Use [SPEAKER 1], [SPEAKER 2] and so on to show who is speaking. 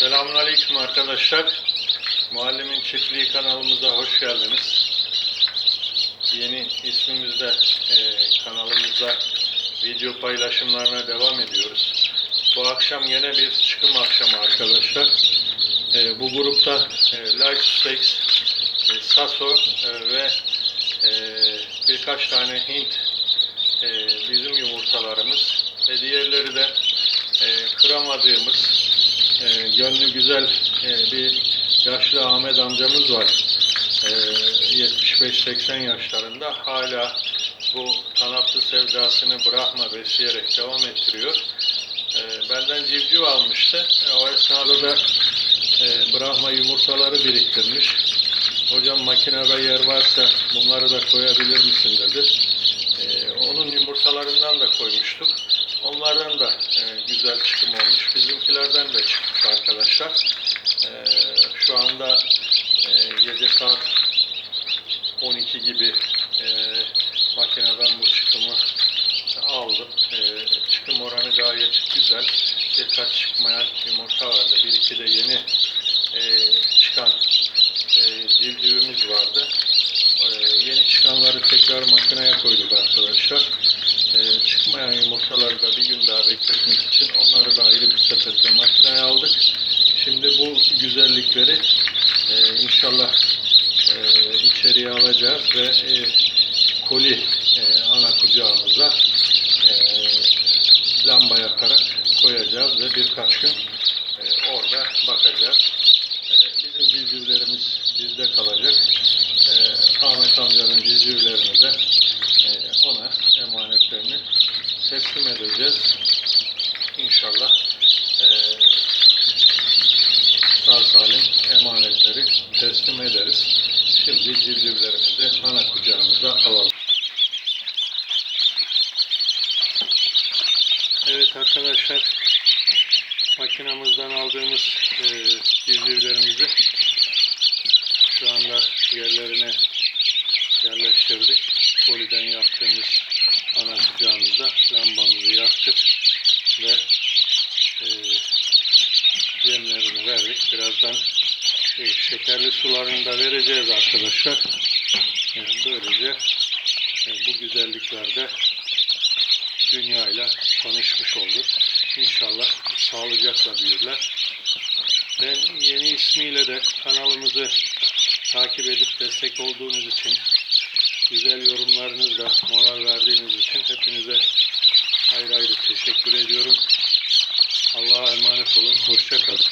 [SPEAKER 1] Selamünaleyküm arkadaşlar. Muallimin Çiftliği kanalımıza hoş geldiniz. Yeni ismimizde e, kanalımızda video paylaşımlarına devam ediyoruz. Bu akşam yine bir çıkım akşamı arkadaşlar. E, bu grupta e, Light Steaks, e, Saso e, ve e, birkaç tane Hint e, bizim yumurtalarımız ve diğerleri de e, kıramadığımız e, gönlü güzel e, bir yaşlı Ahmet amcamız var. E, 75-80 yaşlarında hala bu kanatlı sevdasını bırakma besleyerek devam ettiriyor. E, benden civciv almıştı. E, o esnada da e, Brahma yumurtaları biriktirmiş. Hocam makinede yer varsa bunları da koyabilir misin dedi. E, onun yumurtalarından da koymuştuk. Onlardan da e, güzel çıkım olmuş. Bizimkilerden de arkadaşlar. E, şu anda e, gece saat 12 gibi e, makineden bu çıkımı aldım. E, çıkım oranı gayet güzel. Birkaç çıkmayan yumurta vardı. Bir iki de yeni e, çıkan e, civcivimiz vardı. E, yeni çıkanları tekrar makineye koyduk arkadaşlar. E, çıkmayan yumurtaları da bir gün daha bekletmek için onları da ayrı bir sepetle makineye aldık. Şimdi bu güzellikleri e, inşallah e, içeriye alacağız ve e, koli e, ana kucağımıza e, lamba yakarak koyacağız ve birkaç gün e, orada bakacağız. E, bizim civcivlerimiz bizde kalacak. E, Ahmet amcanın civcivlerini de e, ona emanetlerini teslim edeceğiz. İnşallah e, sağ salim emanetleri teslim ederiz. Şimdi civcivlerimizi ana kucağımıza alalım. Evet arkadaşlar makinamızdan aldığımız e, civcivlerimizi şu anda yerlerine yerleştirdik. Poliden yaptığımız Birazdan e, şekerli sularını da vereceğiz arkadaşlar. Yani böylece e, bu güzelliklerde dünyayla tanışmış olduk. İnşallah sağlıcakla büyürler. Ben yeni ismiyle de kanalımızı takip edip destek olduğunuz için, güzel yorumlarınızla moral verdiğiniz için hepinize ayrı ayrı teşekkür ediyorum. Allah'a emanet olun. Hoşça kalın.